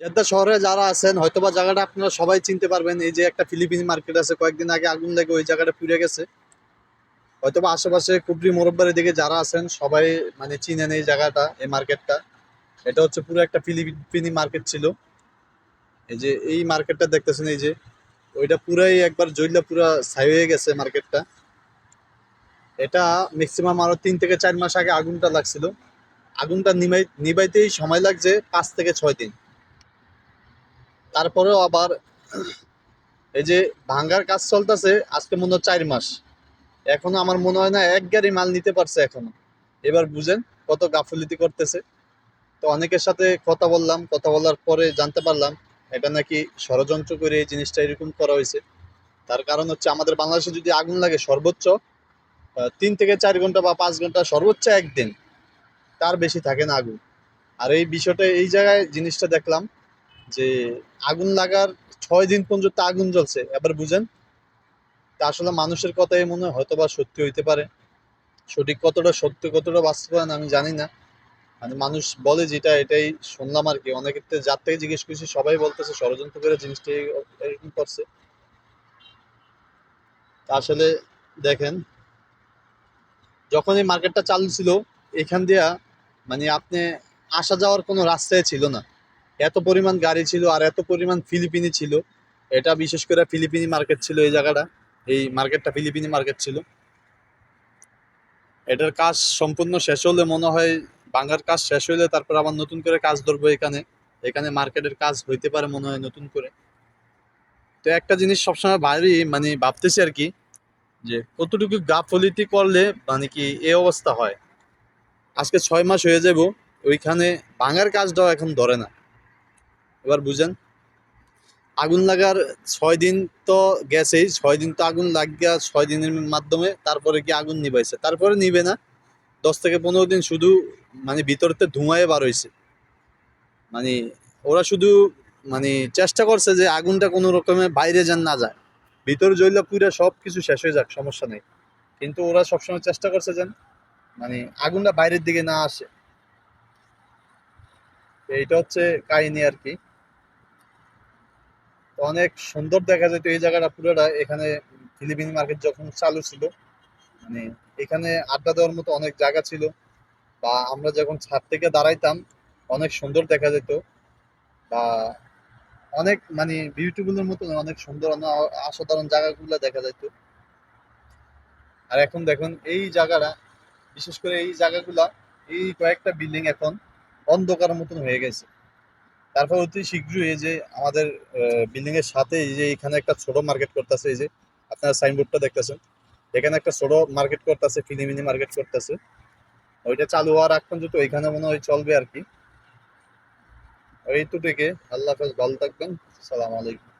Jeddah শহরে যারা আছেন, হয়তোবা জায়গাটা আপনারা সবাই চিনতে পারবেন। এই যে একটা ফিলিপিনি মার্কেট আছে, কয়েকদিন আগে আগুন লেগে ওই জায়গাটা পুড়ে গেছে। হয়তোবা আশেপাশে কুবরি মোরব্বারের দিকে যারা আছেন, সবাই মানে চিনেন এই জায়গাটা, এই মার্কেটটা। এটা হচ্ছে পুরো একটা ফিলিপিনি মার্কেট ছিল। এই যে এই মার্কেটটা দেখতেছেন, এই যে ওইটা পুরাই একবার জ্বললে পুরা ছাই হয়ে গেছে মার্কেটটা। এটা ম্যাক্সিমাম আরও তিন থেকে চার মাস আগে আগুনটা লাগছিল। আগুনটা নিভাই নিভাইতেই সময় লাগছে পাঁচ থেকে ছয় দিন। তারপরেও আবার এই যে ভাঙ্গার কাজ চলতেছে, আজকে মনে হয় চার মাস। এখনও আমার মনে হয় না এক গাড়ি মাল নিতে পারছে এখনও। এবার বুঝেন কত গাফলিতি করতেছে। তো অনেকের সাথে কথা বললাম, কথা বলার পরে জানতে পারলাম, এটা নাকি ষড়যন্ত্র করে এই জিনিসটা এরকম করা হয়েছে। তার কারণ হচ্ছে আমাদের বাংলাদেশে যদি আগুন লাগে সর্বোচ্চ তিন থেকে চার ঘণ্টা বা পাঁচ ঘণ্টা সর্বোচ্চ একদিন। তার বেশি থাকে না আগুন। আর এই বিষয়টা এই জায়গায় জিনিসটা দেখলাম যে আগুন লাগার ছয় দিন পর্যন্ত আগুন জ্বলছে। এবার বুঝেন, তা আসলে মানুষের কথাই মনে হয়তো বা সত্যি হইতে পারে। সঠিক কতটা, সত্য কতটা বাস্তবায়ন আমি জানি না। মানে মানুষ বলে যেটা, এটাই শুনলাম আর কি। অনেকের যার থেকে জিজ্ঞেস করছি, সবাই বলতেছে, ষড়যন্ত্র করে জিনিসটা এরকম করছে। তা আসলে দেখেন যখন এই মার্কেটটা চালু ছিল, এখান দিয়া মানে আপনি আসা যাওয়ার কোনো রাস্তায় ছিল না। এত পরিমাণ গাড়ি ছিল আর এত পরিমাণ ফিলিপিনি ছিল। এটা বিশেষ করে ফিলিপিনি মার্কেট ছিল এই জায়গাটা। এই মার্কেটটা ফিলিপিনি মার্কেট ছিল। এটার কাজ সম্পূর্ণ শেষ হলে মনে হয় বাংলার কাজ শেষ হইলে তারপর আবার নতুন করে কাজ ধরবো এখানে। এখানে মার্কেটের কাজ হইতে পারে মনে হয় নতুন করে। তো একটা জিনিস সবসময় ভাবি মানে ভাবতেছি আর কি, যে কতটুকু গাফলিতি করলে মানে কি এ অবস্থা হয়? আজকে ছয় মাস হয়ে যাব, ওইখানে ভাঙার কাজটাও এখন ধরে না। এবার বুঝেন। আগুন লাগার ছয় দিন তো গেছেই, ছয় দিন তো আগুন লাগিয়া ছয় দিনের মাধ্যমে তারপরে কি আগুন নিবাইছে? তারপরে নিবে না। দশ থেকে পনেরো দিন শুধু মানে ভিতরতে ধোঁয়ায় বার হয়েছে মানে ওরা শুধু মানে চেষ্টা করছে যে আগুনটা কোনো রকমে বাইরে যেন না যায়। ভিতর জ্বললে পুরো সব কিছু শেষ হয়ে যাক, সমস্যা নেই। কিন্তু ওরা সবসময় চেষ্টা করছে যেন মানে আগুনটা বাইরের দিকে না আসে। এইটা হচ্ছে কাহিনী আর কি। অনেক সুন্দর দেখা যেত এই জায়গাটা পুরোটা। এখানে ফিলিপিন মার্কেট যখন চালু ছিল মানে এখানে আড্ডা দেওয়ার মতো অনেক জায়গা ছিল বা আমরা যখন ছাদ থেকে দাঁড়াইতাম, অনেক সুন্দর দেখা যেত বা অনেক মানে বিউটিফুলের মতো অনেক সুন্দর অসাধারণ জায়গাগুলো দেখা যেত। আর এখন দেখুন, এই জায়গাটা, বিশেষ করে এই জায়গাগুলা, এই কয়েকটা বিল্ডিং এখন অন্ধকার মতন হয়ে গেছে। তারপর অতি শীঘ্রই এই যে আমাদের বিল্ডিং এর সাথে এই যে এখানে একটা ছোট মার্কেট করতেছে, এই যে আপনারা সাইনবোর্ডটা দেখতেছেন, এখানে একটা ছোট মার্কেট করতেছে, ফিলিমিনি মার্কেট করতেছে। ওইটা চালু হওয়ার আগ পর্যন্ত ওইখানে মনে হয় চলবে আর কি। ওই তো থেকে আল্লাহ হাফেজ, ভালো থাকবেন। সালাম আলাইকুম।